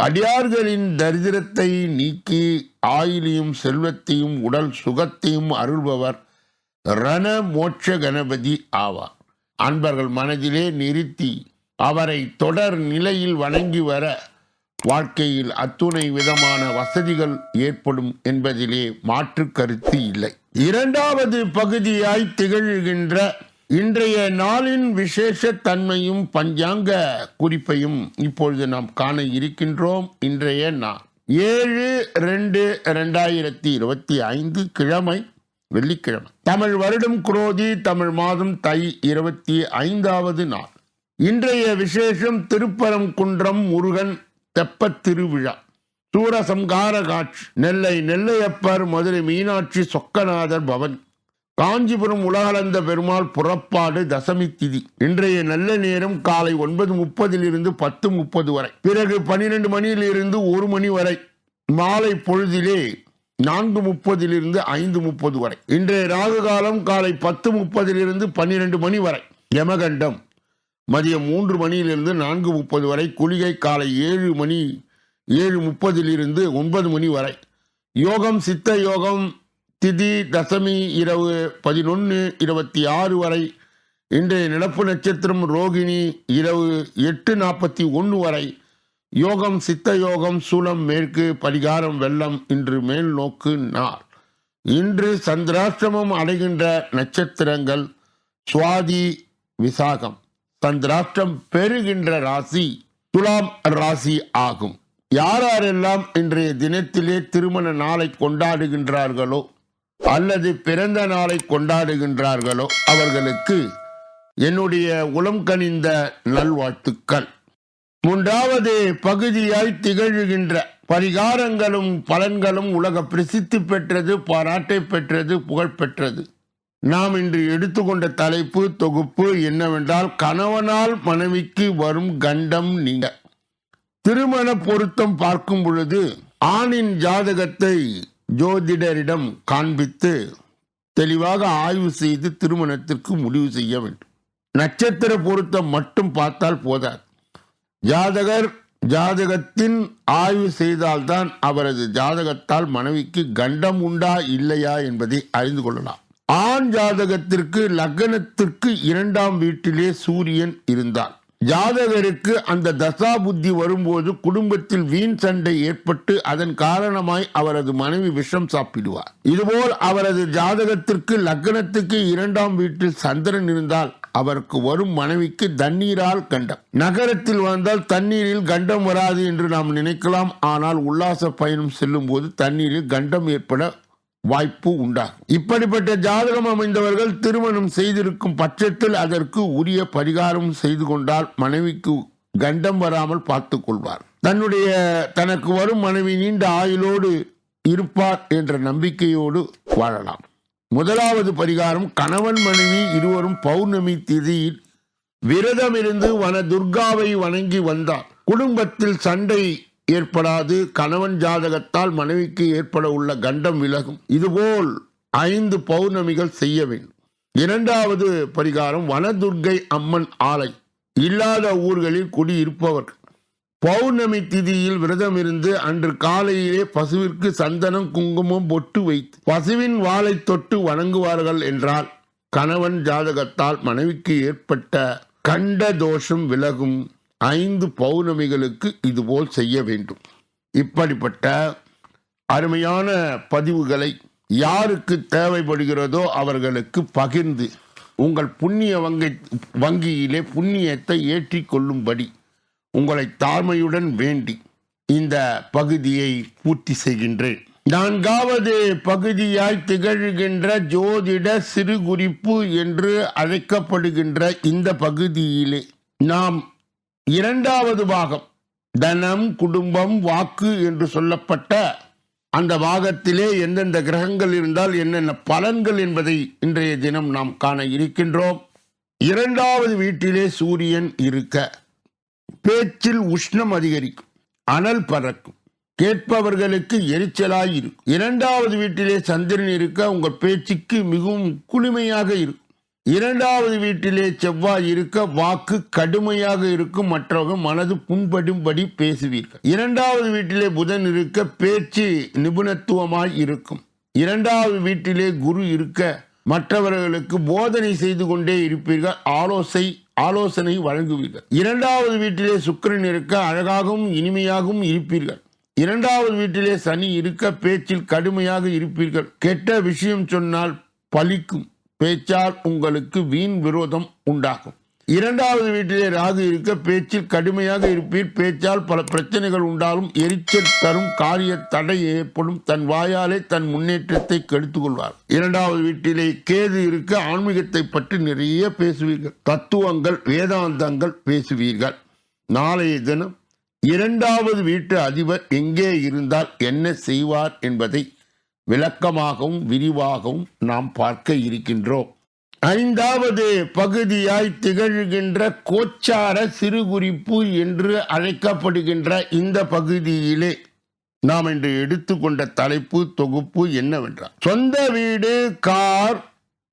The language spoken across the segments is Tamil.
அடியார்களின் தரித்திரத்தை நீக்கி ஆயிலையும் செல்வத்தையும் உடல் சுகத்தையும் அருள்பவர் ரண மோட்ச கணபதி ஆவார். அன்பர்கள் மனதிலே நிறுத்தி அவரை தொடர் நிலையில் வணங்கி வர வாழ்க்கையில் அத்துணை விதமான வசதிகள் ஏற்படும் என்பதிலே மாற்று கருத்து இல்லை. இரண்டாவது பகுதியாய் திகழ்கின்ற இன்றைய நாளின் விசேஷ தன்மையும் பஞ்சாங்க குறிப்பையும் இப்பொழுது நாம் காண இருக்கின்றோம். இன்றைய நாள் ஏழு ரெண்டு ரெண்டாயிரத்தி இருபத்தி ஐந்து கிழமை வெள்ளிக்கிழமை. தமிழ் வருடம் குரோதி தமிழ் மாதம் தை இருபத்தி ஐந்தாவது நாள். இன்றைய விசேஷம் திருப்பரங்குன்றம் முருகன் தெப்பத் திருவிழா. சூரசம்கார காட்சி. நெல்லை நெல்லையப்பர் மதுரை மீனாட்சி சொக்கநாதர் பவன். காஞ்சிபுரம் உலகளந்த பெருமாள் புறப்பாடு தசமி திதி. இன்றைய நல்ல நேரம் காலை ஒன்பது முப்பதிலிருந்து பத்து முப்பது வரை. பிறகு பனிரெண்டு மணியிலிருந்து ஒரு மணி வரை. மாலை பொழுதிலே நான்கு முப்பதிலிருந்து ஐந்து முப்பது வரை. இன்றைய ராகு காலம் காலை பத்து முப்பதிலிருந்து பன்னிரண்டு மணி வரை. யமகண்டம். மதியம் மூன்று மணியிலிருந்து நான்கு முப்பது வரை. குளிகை காலை ஏழு மணி ஏழு முப்பதிலிருந்து ஒன்பது மணி வரை. யோகம் சித்த யோகம் திதி தசமி இரவு பதினொன்று இருபத்தி ஆறு வரை இன்றைய நிலப்பு நட்சத்திரம் ரோகிணி இரவு எட்டு நாற்பத்தி ஒன்று வரை யோகம் சித்த யோகம் சூலம் மேற்கு பரிகாரம் வெள்ளம் இன்று மேல் நோக்கு நாள். இன்று சந்திராஷ்டிரமம் அடைகின்ற நட்சத்திரங்கள் சுவாதி விசாகம். சந்திராஷ்டிரம் பெறுகின்ற ராசி துலாம் ராசி ஆகும். யாரெல்லாம் இன்றைய தினத்திலே திருமண நாளை கொண்டாடுகின்றார்களோ அல்லது பிறந்த நாளை கொண்டாடுகின்றார்களோ அவர்களுக்கு என்னுடைய உளம் கனிந்த நல்வாழ்த்துக்கள். மூன்றாவது பகுதியாய் திகழ்கின்ற பரிகாரங்களும் பலன்களும் உலக பிரசித்தி பெற்றது பாராட்டை பெற்றது புகழ் பெற்றது. நாம் இன்று எடுத்துக்கொண்ட தலைப்பு தொகுப்பு என்னவென்றால் கணவனால் மனைவிக்கு வரும் கண்டம் நீங்க. திருமண பொருத்தம் பார்க்கும் பொழுது ஆணின் ஜாதகத்தை ஜோதிடரிடம் காண்பித்து தெளிவாக ஆய்வு செய்து திருமணத்திற்கு முடிவு செய்ய வேண்டும். நட்சத்திர பொருத்தம் மட்டும் பார்த்தால் போதாது. ஜாதகர் ஜாதகத்தின் ஆய்வு செய்தால்தான் அவரது ஜாதகத்தால் மனைவிக்கு கண்டம் உண்டா இல்லையா என்பதை அறிந்து கொள்ளலாம். ஆண் ஜாதகத்திற்கு லக்னத்திற்கு இரண்டாம் வீட்டிலே சூரியன் இருந்தார். ஜாதகருக்கு அந்த தசா புத்தி வரும்போது குடும்பத்தில் வீண் சண்டை ஏற்பட்டு அதன் காரணமாய் அவரது மனைவி விஷம் சாப்பிடுவார். இதுபோல் அவரது ஜாதகத்திற்கு லக்னத்துக்கு இரண்டாம் வீட்டில் சந்திரன் இருந்தால் அவருக்கு வரும் மனைவிக்கு தண்ணீரால் கண்டம். நகரத்தில் வந்தால் தண்ணீரில் கண்டம் வராது என்று நாம் நினைக்கலாம். ஆனால் உல்லாச பயணம் செல்லும் போது தண்ணீரில் கண்டம் ஏற்பட வாய்ப்பு உண்டாகும் இப்படிப்பட்ட ஜாதகம் அமைந்தவர்கள் திருமணம் செய்திருக்கும் பட்சத்தில் அதற்கு உரிய பரிகாரம் செய்து கொண்டால் மனைவிக்கு கண்டம் வராமல் பார்த்து கொள்வார். தன்னுடைய தனக்கு வரும் மனைவி நீண்ட ஆயுளோடு இருப்பார் என்ற நம்பிக்கையோடு வாழலாம். முதலாவது பரிகாரம் கணவன் மனைவி இருவரும் பௌர்ணமி திதியில் விரதம் இருந்து வன துர்காவை வணங்கி வந்தார். குடும்பத்தில் சண்டை ஏற்படாது. கணவன் ஜாதகத்தால் மனைவிக்கு ஏற்பட உள்ள கண்டம் விலகும். இதுபோல் ஐந்து பௌர்ணமிகள் செய்ய வேண்டும். இரண்டாவது பரிகாரம் வனதுர்கை அம்மன் ஆலை. இல்லாத ஊர்களில் குடியிருப்பவர்கள். பௌர்ணமி திதியில் விரதம் இருந்து அன்று காலையிலே பசுவிற்கு சந்தனம் குங்குமம் பொட்டு வைத்து பசுவின் வாளை தொட்டு வணங்குவார்கள் என்றால் கணவன் ஜாதகத்தால் மனைவிக்கு ஏற்பட்ட கண்ட தோஷம் விலகும். ஐந்து பௌர்ணமிகளுக்கு இதுபோல் செய்ய வேண்டும். இப்படிப்பட்ட அருமையான பதிவுகளை யாருக்கு தேவைப்படுகிறதோ அவர்களுக்கு பகிர்ந்து உங்கள் புண்ணிய வங்கி வங்கியிலே புண்ணியத்தை ஏற்றி கொள்ளும்படி உங்களை தாழ்மையுடன் வேண்டி இந்த பகுதியை பூர்த்தி செய்கின்றேன். நான்காவது பகுதியாய் திகழ்கின்ற ஜோதிட சிறு குறிப்பு என்று அழைக்கப்படுகின்ற இந்த பகுதியிலே நாம் இரண்டாவது பாகம் தனம் குடும்பம் வாக்கு என்று சொல்லப்பட்ட அந்த பாகத்திலே எந்தெந்த கிரகங்கள் இருந்தால் என்னென்ன பலன்கள் என்பதை இன்றைய தினம் நாம் காண இருக்கின்றோம். இரண்டாவது வீட்டிலே சூரியன் இருக்க பேச்சில் உஷ்ணம் அதிகரிக்கும் அனல் பறக்கும் கேட்பவர்களுக்கு எரிச்சலாய் இருக்கும். இரண்டாவது வீட்டிலே சந்திரன் இருக்க உங்கள் பேச்சுக்கு மிகவும் குளுமையாக இருக்கும். இரண்டாவது வீட்டிலே செவ்வாய் இருக்க வாக்கு கடுமையாக இருக்கும். மற்றவர்கள் மனது புண்படும்படி பேசுவீர்கள். இரண்டாவது வீட்டிலே புதன் இருக்க பேச்சு நிபுணத்துவமாய் இருக்கும். இரண்டாவது வீட்டிலே குரு இருக்க மற்றவர்களுக்கு போதனை செய்து கொண்டே இருப்பீர்கள். ஆலோசை ஆலோசனை வழங்குவீர்கள். இரண்டாவது வீட்டிலே சுக்கிரன் இருக்க அழகாகவும் இனிமையாகவும் இருப்பீர்கள். இரண்டாவது வீட்டிலே சனி இருக்க பேச்சில் கடுமையாக இருப்பீர்கள். கெட்ட விஷயம் சொன்னால் பலிக்கும் பேச்சால் உங்களுக்கு வீண் விரோதம் உண்டாகும். இரண்டாவது வீட்டிலே ராகு இருக்க பேச்சில் கடுமையாக இருப்பீர். பேச்சால் பல பிரச்சனைகள் உண்டாலும் எரிச்சல் தரும் காரிய தடை ஏற்படும். தன் வாயாலே தன் முன்னேற்றத்தை கெடுத்துக் கொள்வார் இரண்டாவது வீட்டிலே கேது இருக்க ஆன்மீகத்தை பற்றி நிறைய பேசுவீர்கள். தத்துவங்கள் வேதாந்தங்கள் பேசுவீர்கள். நாளைய தினம் இரண்டாவது வீட்டு அதிபர் எங்கே இருந்தால் என்ன செய்வார் என்பதை விளக்கமாகவும் விரிவாகவும் நாம் பார்க்க இருக்கின்றோம். ஐந்தாவது பகுதியாய் திகழ்கின்ற கோச்சார சிறுகுறிப்பு என்று அழைக்கப்படுகின்ற இந்த பகுதியிலே நாம் இன்று எடுத்துக்கொண்ட தலைப்பு தொகுப்பு என்னவென்றால் சொந்த வீடு கார்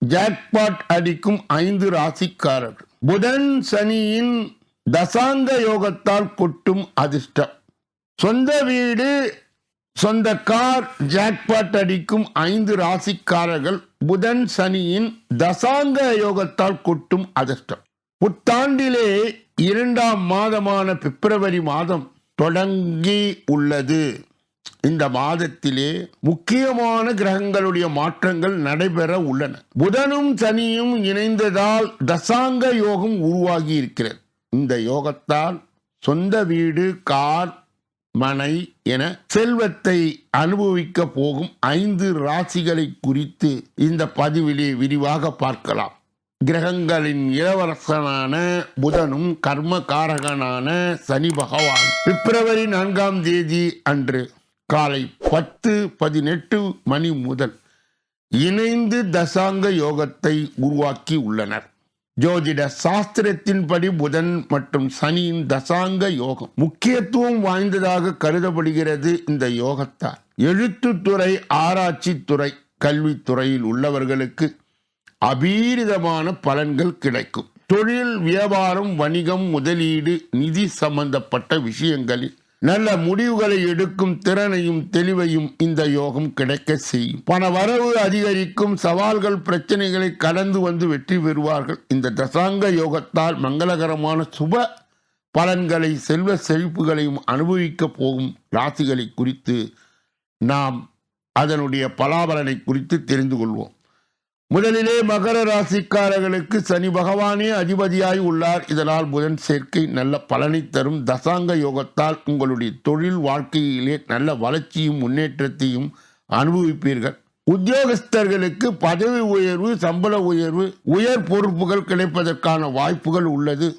ஜாக்பாட் அடிக்கும் ஐந்து ராசிக்காரர்கள். புதன் சனியின் தசாந்த யோகத்தால் கொட்டும் அதிர்ஷ்டம். சொந்த வீடு சொந்த கார் ஜாக்பாட் அடிக்கும் ஐந்து ராசிக்காரர்கள் புதன் சனியின் தசாங்க யோகத்தால் கொட்டும் அதிர்ஷ்டம். புத்தாண்டிலே இரண்டாம் மாதமான பிப்ரவரி மாதம் தொடங்கி உள்ளது. இந்த மாதத்திலே முக்கியமான கிரகங்களுடைய மாற்றங்கள் நடைபெற உள்ளன. புதனும் சனியும் இணைந்ததால் தசாங்க யோகம் உருவாகி இருக்கிறது. இந்த யோகத்தால் சொந்த வீடு கார் மனை என செல்வத்தை அனுபவிக்க போகும் ஐந்து ராசிகளை குறித்து இந்த பதிவிலே விரிவாக பார்க்கலாம். கிரகங்களின் இளவரசனான புதனும் கர்மகாரகனான சனி பகவான். பிப்ரவரி நான்காம் தேதி அன்று காலை பத்து பதினெட்டு மணி முதல் இணைந்து தசாங்க யோகத்தை உருவாக்கி உள்ளனர். ஜோதிட சாஸ்திரத்தின்படி புதன் மற்றும் சனியின் தசாங்க யோகம் முக்கியத்துவம் வாய்ந்ததாக கருதப்படுகிறது இந்த யோகத்தால். எழுத்துத்துறை ஆராய்ச்சி துறை கல்வித்துறையில் உள்ளவர்களுக்கு அபீரிதமான பலன்கள் கிடைக்கும். தொழில் வியாபாரம் வணிகம் முதலீடு நிதி சம்பந்தப்பட்ட விஷயங்களில் நல்ல முடிவுகளை எடுக்கும் திறனையும் தெளிவையும் இந்த யோகம் கிடைக்க செய்யும். பண வரவு அதிகரிக்கும் சவால்கள் பிரச்சனைகளை கடந்து வந்து வெற்றி பெறுவார்கள். இந்த தசாங்க யோகத்தால் மங்களகரமான சுப பலன்களை செல்வ செழிப்புகளையும் அனுபவிக்க போகும் ராசிகளை குறித்து நாம் அதனுடைய பலாபலனை குறித்து தெரிந்து கொள்வோம். முதலிலே மகர ராசிக்காரர்களுக்கு சனி பகவானே அதிபதியாய் உள்ளார். இதனால் புதன் சேர்க்கை நல்ல பலனை தரும். தசாங்க யோகத்தால் உங்களுடைய தொழில் வாழ்க்கையிலே நல்ல வளர்ச்சியும் முன்னேற்றத்தையும் அனுபவிப்பீர்கள். உத்தியோகஸ்தர்களுக்கு பதவி உயர்வு சம்பள உயர்வு உயர் பொறுப்புகள் கிடைப்பதற்கான வாய்ப்புகள் உள்ளது.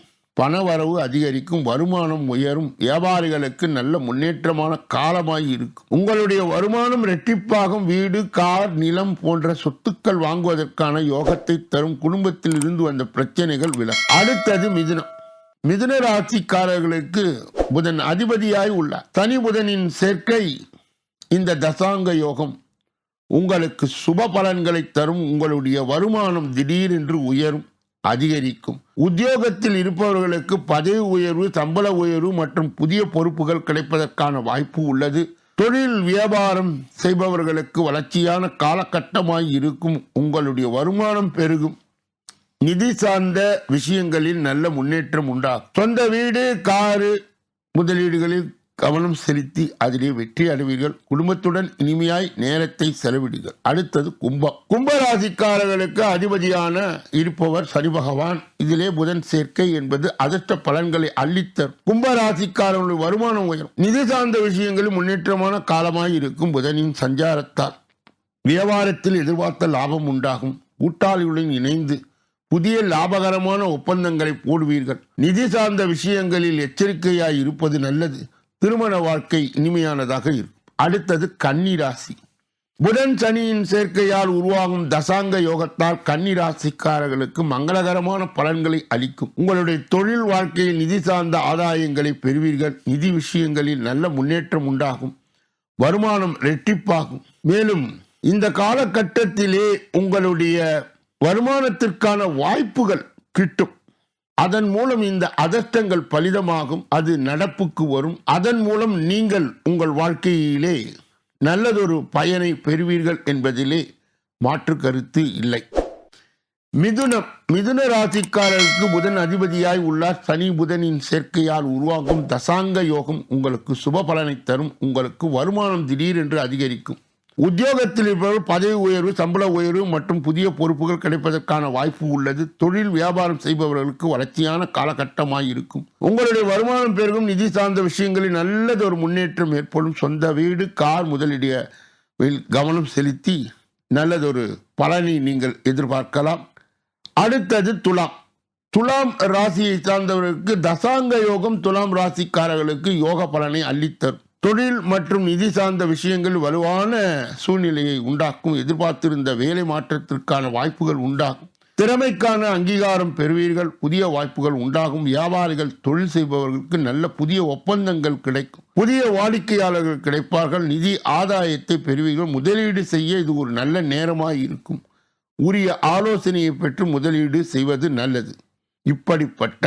பணவரவு அதிகரிக்கும் வருமானம் உயரும் வியாபாரிகளுக்கு நல்ல முன்னேற்றமான காலமாய் இருக்கும். உங்களுடைய வருமானம் ரெட்டிப்பாகும் வீடு கார் நிலம் போன்ற சொத்துக்கள் வாங்குவதற்கான யோகத்தை தரும் குடும்பத்தில் இருந்து வந்த பிரச்சனைகள் விலகும். அடுத்தது மிதுனம். மிதுன ராசிக்காரர்களுக்கு புதன் அதிபதியாய் உள்ளார். தனி புதனின் சேர்க்கை இந்த தசாங்க யோகம். உங்களுக்கு சுப பலன்களை தரும் உங்களுடைய வருமானம் திடீரென்று உயரும். அதிகரிக்கும். உத்தியோகத்தில் இருப்பவர்களுக்கு பதவி உயர்வு சம்பள உயர்வு மற்றும் புதிய பொறுப்புகள் கிடைப்பதற்கான வாய்ப்பு உள்ளது. தொழில் வியாபாரம் செய்பவர்களுக்கு வளர்ச்சியான காலகட்டமாய் இருக்கும். உங்களுடைய வருமானம் பெருகும். நிதி சார்ந்த விஷயங்களில் நல்ல முன்னேற்றம் உண்டாகும் சொந்த வீடு காரு முதலீடுகளில் கவனம் செலுத்தி அதிலே வெற்றி அடைவீர்கள். குடும்பத்துடன் இனிமையாய் நேரத்தை செலவிடுங்கள். அடுத்தது கும்பம் கும்பராசிக்காரர்களுக்கு அதிபதியான இருப்பவர் சனி பகவான். இதிலே புதன் சேர்க்கை என்பது அதிர்ஷ்ட பலன்களை அள்ளித்தரும். கும்பராசிக்காரர்களுடைய வருமானம் உயரும். நிதி சார்ந்த விஷயங்களில் முன்னேற்றமான காலமாய் இருக்கும் புதனின் சஞ்சாரத்தால் வியாபாரத்தில் எதிர்பார்த்த லாபம் உண்டாகும். கூட்டாளிகளுடன் இணைந்து புதிய லாபகரமான ஒப்பந்தங்களை போடுவீர்கள். நிதி சார்ந்த விஷயங்களில் எச்சரிக்கையாய் இருப்பது நல்லது. திருமண வாழ்க்கை இனிமையானதாக இருக்கும். அடுத்தது கன்னி ராசி புதன் சனியின் சேர்க்கையால் உருவாகும் தசாங்க யோகத்தால் கன்னி ராசிக்காரர்களுக்கு மங்களகரமான பலன்களை அளிக்கும். உங்களுடைய தொழில் வாழ்க்கையில் நிதி சார்ந்த ஆதாயங்களை பெறுவீர்கள். நிதி விஷயங்களில் நல்ல முன்னேற்றம் உண்டாகும். வருமானம் ரெட்டிப்பாகும் மேலும் இந்த காலகட்டத்திலே உங்களுடைய வருமானத்திற்கான வாய்ப்புகள் கிட்டும். அதன் மூலம் இந்த அதர்த்தங்கள் பலிதமாகும் அது நடப்புக்கு வரும். அதன் மூலம் நீங்கள் உங்கள் வாழ்க்கையிலே நல்லதொரு பயனை பெறுவீர்கள் என்பதிலே மாற்று கருத்து இல்லை. மிதுனம் மிதுன ராசிக்காரருக்கு புதன் அதிபதியாய் உள்ளார். சனி புதனின் சேர்க்கையால் உருவாகும் தசாங்க யோகம் உங்களுக்கு சுப பலனை தரும். உங்களுக்கு வருமானம் திடீரென்று அதிகரிக்கும். உத்தியோகத்தில் இருப்பவர் பதவி உயர்வு சம்பள உயர்வு மற்றும் புதிய பொறுப்புகள் கிடைப்பதற்கான வாய்ப்பு உள்ளது. தொழில் வியாபாரம் செய்பவர்களுக்கு வளர்ச்சியான காலகட்டமாக இருக்கும். உங்களுடைய வருமானம் பெருகும். நிதி சார்ந்த விஷயங்களில் நல்லதொரு முன்னேற்றம் ஏற்படும். சொந்த வீடு கார் முதலிய கவனம் செலுத்தி நல்லதொரு பலனை நீங்கள் எதிர்பார்க்கலாம். அடுத்தது துலாம். துலாம் ராசியை சார்ந்தவர்களுக்கு தசாங்க யோகம் துலாம் ராசிக்காரர்களுக்கு யோக பலனை அள்ளித்தரும். தொழில் மற்றும் நிதி சார்ந்த விஷயங்கள் வலுவான சூழ்நிலையை உண்டாக்கும் எதிர்பார்த்திருந்த வேலை மாற்றத்திற்கான வாய்ப்புகள் உண்டாகும். திறமைக்கான அங்கீகாரம் பெறுவீர்கள் புதிய வாய்ப்புகள் உண்டாகும். வியாபாரிகள் தொழில் செய்பவர்களுக்கு நல்ல புதிய ஒப்பந்தங்கள் கிடைக்கும். புதிய வாடிக்கையாளர்கள் கிடைப்பார்கள் நிதி ஆதாயத்தை பெறுவீர்கள். முதலீடு செய்ய இது ஒரு நல்ல நேரமாக இருக்கும். உரிய ஆலோசனையை பெற்று முதலீடு செய்வது நல்லது. இப்படிப்பட்ட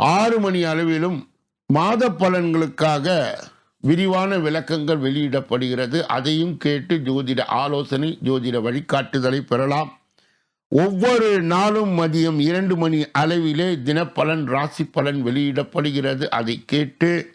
ஆறு மணி அளவிலும் மாத பலன்களுக்காக விரிவான விளக்கங்கள் வெளியிடப்படுகிறது. அதையும் கேட்டு ஜோதிட ஆலோசனை ஜோதிட வழிகாட்டுதலை பெறலாம். ஒவ்வொரு நாளும் மதியம் இரண்டு மணி அளவிலே தினப்பலன் ராசி பலன் வெளியிடப்படுகிறது. அதை கேட்டு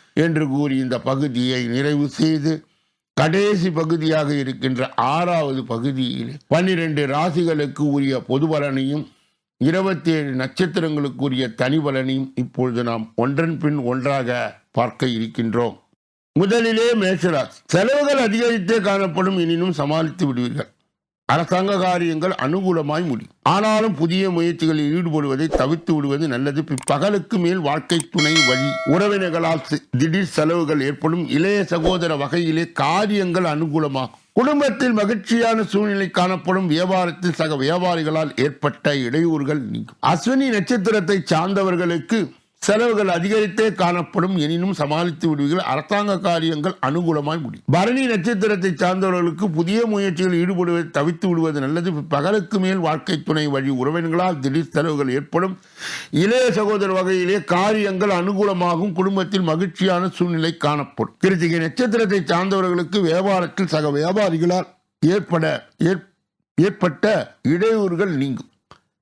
என்று கூறி இந்த பகுதியை நிறைவு செய்து கடைசி பகுதியாக இருக்கின்ற ஆறாவது பகுதியில் பன்னிரண்டு ராசிகளுக்கு உரிய பொது பலனையும் இருபத்தி ஏழு நட்சத்திரங்களுக்குரிய தனி பலனையும் இப்பொழுது நாம் ஒன்றன் பின் ஒன்றாக பார்க்க இருக்கின்றோம். முதலிலே மேஷராசி. செலவுகள் அதிகரித்தே காணப்படும் எனினும் சமாளித்து விடுவீர்கள். அரசாங்க காரியங்கள் அனுகூலமாய் முடியும். ஆனாலும் புதிய முயற்சிகளில் ஈடுபடுவதை தவிர்த்து விடுவது நல்லது. பகலுக்கு மேல் வாழ்க்கை துணை வழி. உறவினர்களால் திடீர் செலவுகள் ஏற்படும். இளைய சகோதர வகையிலே காரியங்கள் அனுகூலமாகும். குடும்பத்தில் மகிழ்ச்சியான சூழ்நிலை காணப்படும். வியாபாரத்தில் சக வியாபாரிகளால் ஏற்பட்ட இடையூறுகள் நீங்கும். அஸ்வினி நட்சத்திரத்தை சார்ந்தவர்களுக்கு செலவுகள் அதிகரித்தே காணப்படும் எனினும் சமாளித்து விடுவீர்கள். அரசாங்க காரியங்கள் அனுகூலமாய் முடியும். பரணி நட்சத்திரத்தை சார்ந்தவர்களுக்கு புதிய முயற்சிகள் ஈடுபடுவதை தவித்து விடுவது நல்லது. பகலுக்கு மேல் வாழ்க்கை துணை வழி உறவினர்களால் திடீர் செலவுகள் ஏற்படும். இளைய சகோதர வகையிலே காரியங்கள் அனுகூலமாகும். குடும்பத்தில் மகிழ்ச்சியான சூழ்நிலை காணப்படும். கிருத்திகை நட்சத்திரத்தை சார்ந்தவர்களுக்கு வியாபாரத்தில் சக வியாபாரிகளால் ஏற்பட ஏற்- ஏற்பட்ட இடையூறுகள் நீங்கும்.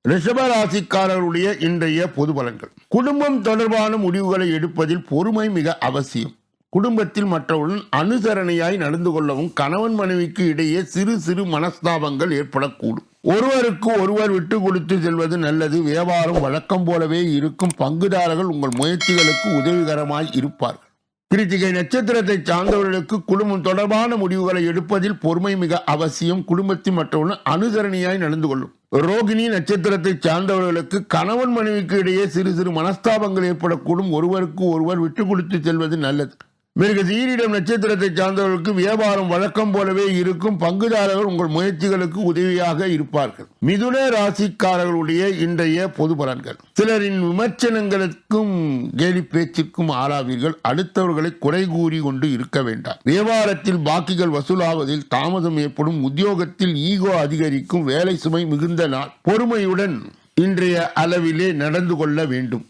ரிஷபராசிக்காரர்களுடைய இன்றைய பொது பலன்கள். குடும்பம் தொடர்பான முடிவுகளை எடுப்பதில் பொறுமை மிக அவசியம். குடும்பத்தில் மற்றவருடன் அனுசரணையாய் நடந்து கொள்ளவும் கணவன் மனைவிக்கு இடையே சிறு சிறு மனஸ்தாபங்கள் ஏற்படக்கூடும். ஒருவருக்கு ஒருவர் விட்டு கொடுத்து செல்வது நல்லது. வியாபாரம் வழக்கம் போலவே இருக்கும் பங்குதாரர்கள் உங்கள் முயற்சிகளுக்கு உதவிகரமாய் இருப்பார்கள். கிருத்திகை நட்சத்திரத்தை சார்ந்தவர்களுக்கு குடும்பம் தொடர்பான முடிவுகளை எடுப்பதில் பொறுமை மிக அவசியம். குடும்பத்தில் மற்றவர்கள் அனுசரணையாய் நடந்து கொள்ளும். ரோகிணி நட்சத்திரத்தை சார்ந்தவர்களுக்கு கணவன் மனைவிக்கு இடையே சிறு சிறு மனஸ்தாபங்கள் ஏற்படக்கூடும். ஒருவருக்கு ஒருவர் விட்டு கொடுத்து செல்வது நல்லது. மிருக சீரிடம் நட்சத்திரத்தை சார்ந்தவர்களுக்கு வியாபாரம் வழக்கம் போலவே இருக்கும் பங்குதாரர்கள் உங்கள் முயற்சிகளுக்கு உதவியாக இருப்பார்கள். மிதுன ராசிக்காரர்களுடைய இன்றைய பொது பலன்கள். சிலரின் விமர்சனங்களுக்கும் கேலி பேச்சுக்கும் ஆளாவீர்கள். அடுத்தவர்களை குறை கூறி கொண்டு இருக்க வேண்டாம். வியாபாரத்தில் பாக்கிகள் வசூலாவதில் தாமதம் ஏற்படும். உத்தியோகத்தில் ஈகோ அதிகரிக்கும். வேலை சுமை மிகுந்த நாள். பொறுமையுடன் இன்றைய அளவிலே நடந்து கொள்ள வேண்டும்.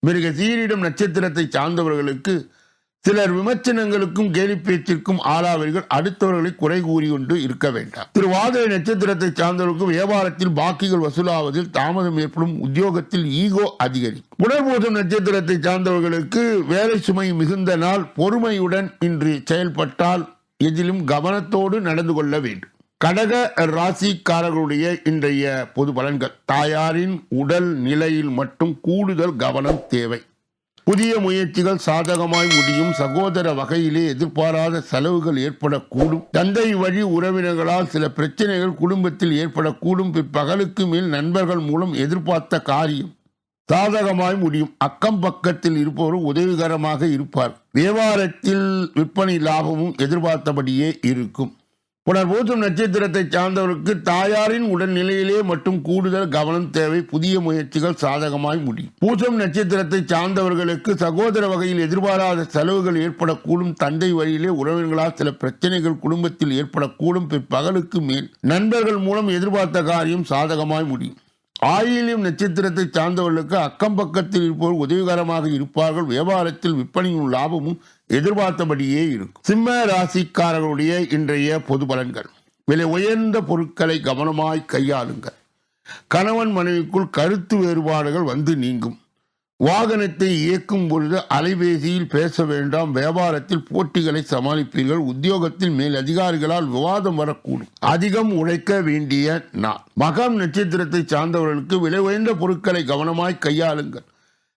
மிருக சீரிடம் நட்சத்திரத்தை சார்ந்தவர்களுக்கு சிலர் விமர்சனங்களுக்கும் கேலி பேச்சிற்கும் ஆளாவீர்கள். அடுத்தவர்களை குறை கூறி கொண்டு இருக்க வேண்டாம். திருவாதிரை நட்சத்திரத்தை சார்ந்தவர்களுக்கு வியாபாரத்தில் பாக்கிகள் வசூலாவதில் தாமதம் ஏற்படும். உத்தியோகத்தில் ஈகோ அதிகரிக்கும். புனர்பூசம் நட்சத்திரத்தை சார்ந்தவர்களுக்கு வேலை சுமை மிகுந்த நாள் பொறுமையுடன் இன்று செயல்பட்டால் எதிலும் கவனத்தோடு நடந்து கொள்ள வேண்டும். கடக ராசிக்காரர்களுடைய இன்றைய பொது பலன்கள். தாயாரின் உடல் நிலையில் மட்டும் கூடுதல் கவனம் தேவை. புதிய முயற்சிகள் சாதகமாய் முடியும். சகோதர வகையிலே எதிர்பாராத செலவுகள் ஏற்படக்கூடும். தந்தை வழி உறவினர்களால் சில பிரச்சனைகள் குடும்பத்தில் ஏற்படக்கூடும். பிற்பகலுக்கு மேல் நண்பர்கள் மூலம் எதிர்பார்த்த காரியம் சாதகமாய் முடியும். அக்கம் பக்கத்தில் இருப்பவர் உதவிகரமாக இருப்பார். வியாபாரத்தில் விற்பனை லாபமும் எதிர்பார்த்தபடியே இருக்கும். புனர்பூசம் நட்சத்திரத்தை சார்ந்தவருக்கு தாயாரின் உடல்நிலையிலே மட்டும் கூடுதல் கவனம் தேவை. புதிய முயற்சிகள் சாதகமாய் முடியும் பூசம் நட்சத்திரத்தை சார்ந்தவர்களுக்கு சகோதர வகையில் எதிர்பாராத செலவுகள் ஏற்படக்கூடும். தந்தை வழியிலே உறவினர்களால் சில பிரச்சனைகள் குடும்பத்தில் ஏற்படக்கூடும். பிற்பகலுக்கு மேல் நண்பர்கள் மூலம் எதிர்பார்த்த காரியம் சாதகமாய் முடியும் ஆயிலியம் நட்சத்திரத்தை சார்ந்தவர்களுக்கு அக்கம் பக்கத்தில் இருப்பவர் உதவிகரமாக இருப்பார்கள். வியாபாரத்தில் விற்பனையும் லாபமும் எதிர்பார்த்தபடியே இருக்கும். சிம்ம ராசிக்காரர்களுடைய இன்றைய பொது பலன்கள். விலை உயர்ந்த பொருட்களை கவனமாய் கையாளுங்கள். கணவன் மனைவிக்குள் கருத்து வேறுபாடுகள் வந்து நீங்கும். வாகனத்தை இயக்கும் பொழுது அலைபேசியில் பேச வேண்டாம் வியாபாரத்தில் போட்டிகளை சமாளிப்பீர்கள் உத்தியோகத்தில் மேல் அதிகாரிகளால் விவாதம் வரக்கூடும். அதிகம் உழைக்க வேண்டிய நாள். மகம் நட்சத்திரத்தை சார்ந்தவர்களுக்கு விலை உயர்ந்த பொருட்களை கவனமாய் கையாளுங்கள்.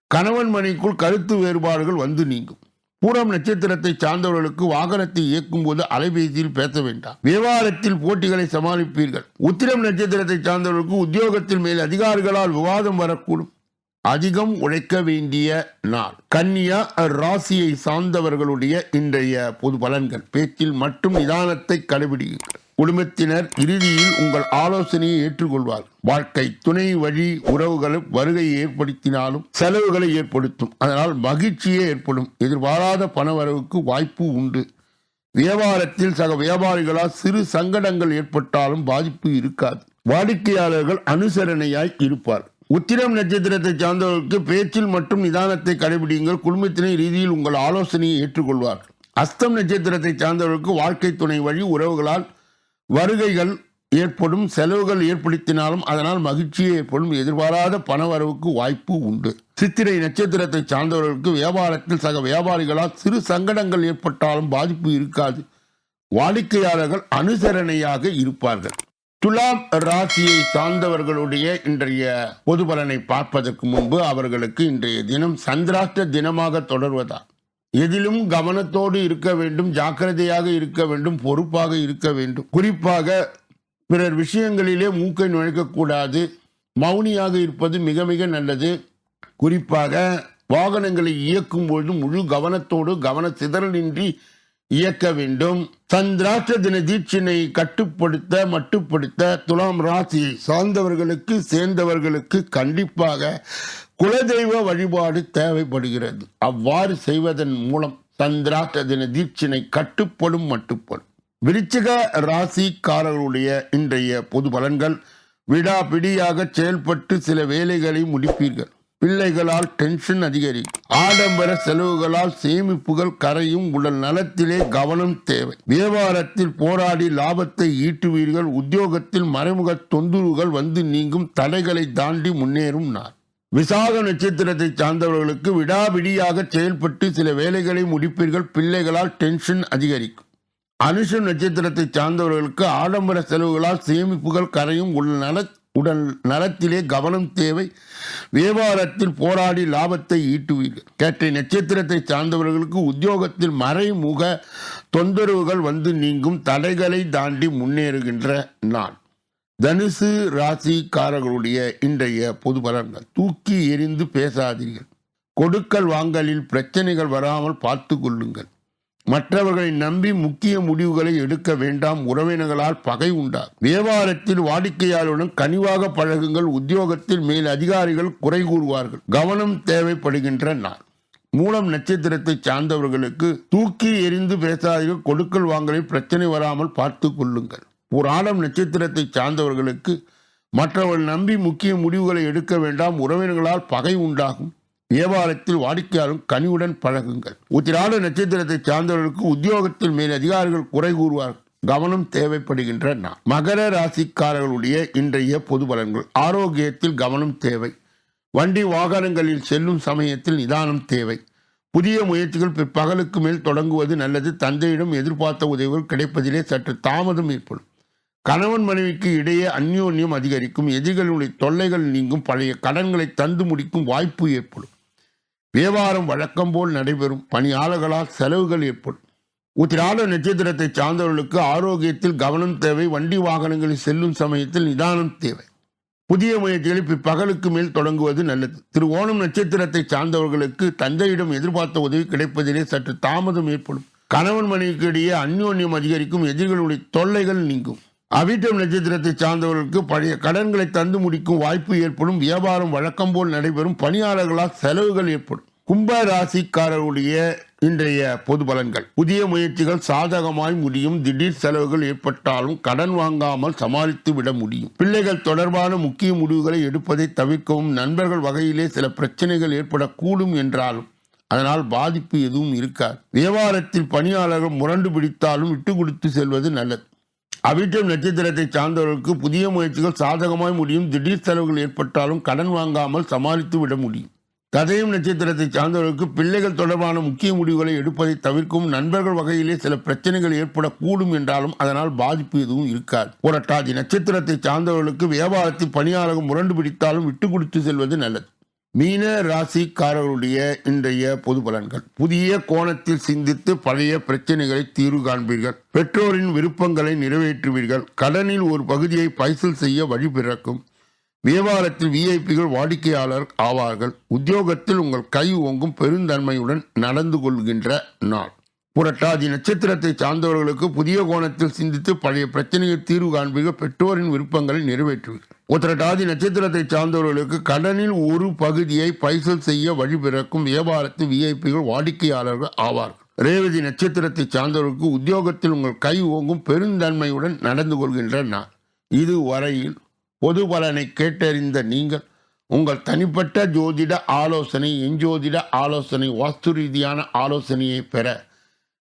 கணவன் மனைக்குள் கருத்து வேறுபாடுகள் வந்து நீங்கும். பூரம் நட்சத்திரத்தை சார்ந்தவர்களுக்கு வாகனத்தை இயக்கும் போது அலைபேசியில் பேச வேண்டாம். விவகாரத்தில் போட்டிகளை சமாளிப்பீர்கள். உத்திரம் நட்சத்திரத்தை சார்ந்தவர்களுக்கு உத்தியோகத்தில் மேல் அதிகாரிகளால் விவாதம் வரக்கூடும். அதிகம் உழைக்க வேண்டிய நாள். கன்னியா ராசியை சார்ந்தவர்களுடைய இன்றைய பொது பலன்கள். பேச்சில் மட்டும் நிதானத்தை கடைபிடியுங்கள். குடும்பத்தினர் இறுதியில் உங்கள் ஆலோசனையை ஏற்றுக்கொள்வார். வாழ்க்கை துணை வழி உறவுகளும் வருகையை ஏற்படுத்தினாலும் செலவுகளை ஏற்படுத்தும். அதனால் மகிழ்ச்சியே ஏற்படும். எதிர்பாராத பணவரவுக்கு வாய்ப்பு உண்டு. வியாபாரத்தில் சக வியாபாரிகளால் சிறு சங்கடங்கள் ஏற்பட்டாலும் பாதிப்பு இருக்காது. வாடிக்கையாளர்கள் அனுசரணையாய் இருப்பார் உத்திரம் நட்சத்திரத்தை சார்ந்தவர்களுக்கு பேச்சில் மற்றும் நிதானத்தை கடைபிடிங்கள் குடும்பத்தினை ரீதியில் உங்கள் ஆலோசனையை ஏற்றுக்கொள்வார். அஸ்தம் நட்சத்திரத்தை சார்ந்தவர்களுக்கு வாழ்க்கை துணை வழி உறவுகளால் வருகைகள் ஏற்படும் செலவுகள் ஏற்படுத்தினாலும் அதனால் மகிழ்ச்சியை ஏற்படும். எதிர்பாராத பணவரவுக்கு வாய்ப்பு உண்டு. சித்திரை நட்சத்திரத்தை சார்ந்தவர்களுக்கு வியாபாரத்தில் சக வியாபாரிகளால் சிறு சங்கடங்கள் ஏற்பட்டாலும் பாதிப்பு இருக்காது. வாடிக்கையாளர்கள் அனுசரணையாக இருப்பார்கள். துலாம் ராசியை சார்ந்தவர்களுடைய இன்றைய பொது பலனை பார்ப்பதற்கு முன்பு அவர்களுக்கு இன்றைய தினம் சந்திராஷ்ட தினமாக தொடர்வதா? எதிலும் கவனத்தோடு இருக்க வேண்டும் ஜாக்கிரதையாக இருக்க வேண்டும் பொறுப்பாக இருக்க வேண்டும். குறிப்பாக பிறர் விஷயங்களிலே மூக்கை நுழைக்கக்கூடாது மௌனியாக இருப்பது மிக மிக நல்லது. குறிப்பாக வாகனங்களை இயக்கும் பொழுது முழு கவனத்தோடு கவன சிதறலின்றி இயக்க வேண்டும். சந்திராஷ்ட தின தீட்சினை கட்டுப்படுத்த மட்டுப்படுத்த துலாம் ராசியை சார்ந்தவர்களுக்கு சேர்ந்தவர்களுக்கு கண்டிப்பாக குலதெய்வ வழிபாடு தேவைப்படுகிறது. அவ்வாறு செய்வதன் மூலம் சந்திராஷ்ட தின தீட்சினை கட்டுப்படும் மட்டுப்படும். விருச்சிக ராசிக்காரர்களுடைய இன்றைய பொது பலன்கள் விடாபிடியாக செயல்பட்டு சில வேலைகளை முடிப்பீர்கள். பிள்ளைகளால் டென்ஷன் அதிகரிக்கும் ஆடம்பர செலவுகளால் சேமிப்புகள் கரையும் உடல் நலத்திலே கவனம் தேவை. வியாபாரத்தில் போராடி லாபத்தை ஈட்டுவீர்கள். உத்தியோகத்தில் மறைமுக தொந்தரவுகள் வந்து நீங்கும். தடைகளை தாண்டி முன்னேறும் நாள். விசாக நட்சத்திரத்தை சார்ந்தவர்களுக்கு விடாபிடியாக செயல்பட்டு சில வேலைகளை முடிப்பீர்கள். பிள்ளைகளால் டென்ஷன் அதிகரிக்கும். அனுஷ நட்சத்திரத்தை சார்ந்தவர்களுக்கு ஆடம்பர செலவுகளால் சேமிப்புகள் கரையும் உள்ள நல உடல் நலத்திலே கவனம் தேவை. வியாபாரத்தில் போராடி லாபத்தை ஈட்டுவீர்கள். கேட்டை நட்சத்திரத்தை சார்ந்தவர்களுக்கு உத்தியோகத்தில் மறைமுக தொந்தரவுகள் வந்து நீங்கும் தடைகளை தாண்டி முன்னேறுகின்ற நாள். தனுசு ராசிக்காரர்களுடைய இன்றைய பொது பலன்கள். தூக்கி எறிந்து பேசாதீர்கள். கொடுக்கல் வாங்கலில் பிரச்சனைகள் வராமல் பார்த்து கொள்ளுங்கள். மற்றவர்களை நம்பி முக்கிய முடிவுகளை எடுக்க வேண்டாம். உறவினர்களால் பகை உண்டாகும் வியாபாரத்தில் வாடிக்கையாளருடன் கனிவாக பழகுங்கள். உத்தியோகத்தில் மேல் அதிகாரிகள் குறை கூறுவார்கள். கவனம் தேவைப்படுகின்ற நாள். மூலம் நட்சத்திரத்தை சார்ந்தவர்களுக்கு தூக்கி எரிந்து பேசாதீர்கள். கொடுக்கல் வாங்கலில் பிரச்சனை வராமல் பார்த்து கொள்ளுங்கள். ஒரு ஆடம் நட்சத்திரத்தை சார்ந்தவர்களுக்கு மற்றவர்கள் நம்பி முக்கிய முடிவுகளை எடுக்க வேண்டாம். உறவினர்களால் பகை உண்டாகும். வியாபாரத்தில் வாடிக்கையாளரும் கனிவுடன் பழகுங்கள். உத்திராட நட்சத்திரத்தை சார்ந்தவர்களுக்கு உத்தியோகத்தில் மேல் அதிகாரிகள் குறை கூறுவார்கள். கவனம் தேவைப்படுகின்ற நான் மகர ராசிக்காரர்களுடைய இன்றைய பொது பலன்கள். ஆரோக்கியத்தில் கவனம் தேவை. வண்டி வாகனங்களில் செல்லும் சமயத்தில் நிதானம் தேவை. புதிய முயற்சிகள் பிற்பகலுக்கு மேல் தொடங்குவது நல்லது. தந்தையிடம் எதிர்பார்த்த உதவிகள் கிடைப்பதிலே சற்று தாமதம் ஏற்படும். கணவன் மனைவிக்கு இடையே அந்யோன்யம் அதிகரிக்கும். எதிரிகளுடைய தொல்லைகள் நீங்கும். பழைய கடன்களை தந்து முடிக்கும் வாய்ப்பு ஏற்படும். வியாபாரம் வழக்கம் போல் நடைபெறும் பணியாளர்களால் செலவுகள் ஏற்படும். உத்திராட நட்சத்திரத்தை சார்ந்தவர்களுக்கு ஆரோக்கியத்தில் கவனம் தேவை வண்டி வாகனங்களில் செல்லும் சமயத்தில் நிதானம் தேவை. புதிய முயற்சிகளை பிற்பகலுக்கு மேல் தொடங்குவது நல்லது. திரு ஓணம் நட்சத்திரத்தை சார்ந்தவர்களுக்கு தந்தையிடம் எதிர்பார்த்த உதவி கிடைப்பதிலே சற்று தாமதம் ஏற்படும். கணவன் மனைவிக்கு இடையே அந்யோன்யம் அதிகரிக்கும் எதிரிகளுடைய தொல்லைகள் நீங்கும். அவிட்டம் நட்சத்திரத்தை சார்ந்தவர்களுக்கு பழைய கடன்களை தந்து முடிக்கும் வாய்ப்பு ஏற்படும். வியாபாரம் வழக்கம் போல் நடைபெறும். பணியாளர்களால் செலவுகள் ஏற்படும். கும்ப ராசிக்காரருடைய இன்றைய பொது பலன்கள். புதிய முயற்சிகள் சாதகமாய் முடியும். திடீர் செலவுகள் ஏற்பட்டாலும் கடன் வாங்காமல் சமாளித்து விட முடியும். பிள்ளைகள் தொடர்பான முக்கிய முடிவுகளை எடுப்பதை தவிர்க்கவும். நண்பர்கள் வகையிலே சில பிரச்சனைகள் ஏற்படக்கூடும் என்றாலும் அதனால் பாதிப்பு எதுவும் இருக்காது. வியாபாரத்தில் பணியாளர்கள் முரண்டு பிடித்தாலும் விட்டு கொடுத்து செல்வது நல்லது. அவிட்டம் நட்சத்திரத்தை சார்ந்தவர்களுக்கு புதிய முயற்சிகள் சாதகமாய் முடியும். திடீர் செலவுகள் ஏற்பட்டாலும் கடன் வாங்காமல் சமாளித்து விட முடியும். கதையும் நட்சத்திரத்தை சார்ந்தவர்களுக்கு பிள்ளைகள் தொடர்பான முக்கிய முடிவுகளை எடுப்பதை தவிர்க்கும் நண்பர்கள் வகையிலே சில பிரச்சனைகள் ஏற்படக்கூடும் என்றாலும் அதனால் பாதிப்பு எதுவும் இருக்காது. புரட்டாதி நட்சத்திரத்தை சார்ந்தவர்களுக்கு வியாபாரத்தில் பணியாளர்கள் முரண்டு பிடித்தாலும் விட்டு கொடுத்து செல்வது நல்லது. மீன ராசிக்காரர்களுடைய இன்றைய பொது பலன்கள். புதிய கோணத்தில் சிந்தித்து பழைய பிரச்சனைகளை தீர்வு காண்பீர்கள். பெற்றோரின் விருப்பங்களை நிறைவேற்றுவீர்கள். கடனில் ஒரு பகுதியை பைசல் செய்ய வழி பிறக்கும். வியாபாரத்தில் விஐபிகள் வாடிக்கையாளர் ஆவார்கள். உத்தியோகத்தில் உங்கள் கை ஓங்கும் பெருந்தன்மையுடன் நடந்து கொள்கின்ற நாள். புரட்டாதி நட்சத்திரத்தை சார்ந்தவர்களுக்கு புதிய கோணத்தில் சிந்தித்து பழைய பிரச்சனையை தீர்வு காண்பீர்கள். பெற்றோரின் விருப்பங்களை நிறைவேற்றுவீர்கள். உத்திரட்டாதி நட்சத்திரத்தை சார்ந்தவர்களுக்கு கடனில் ஒரு பகுதியை பைசல் செய்ய வழிபிறக்கும் வியாபாரத்து விஐபிகள் வாடிக்கையாளர்கள் ஆவார்கள். ரேவதி நட்சத்திரத்தை சார்ந்தவர்களுக்கு உத்தியோகத்தில் உங்கள் கை ஓங்கும் பெருந்தன்மையுடன் நடந்து கொள்கின்ற நாள் இது வரையில் பொது பலனை கேட்டறிந்த நீங்கள் உங்கள் தனிப்பட்ட ஜோதிட ஆலோசனை எஞ்சோதிட ஆலோசனை வாஸ்து ரீதியான ஆலோசனையை பெற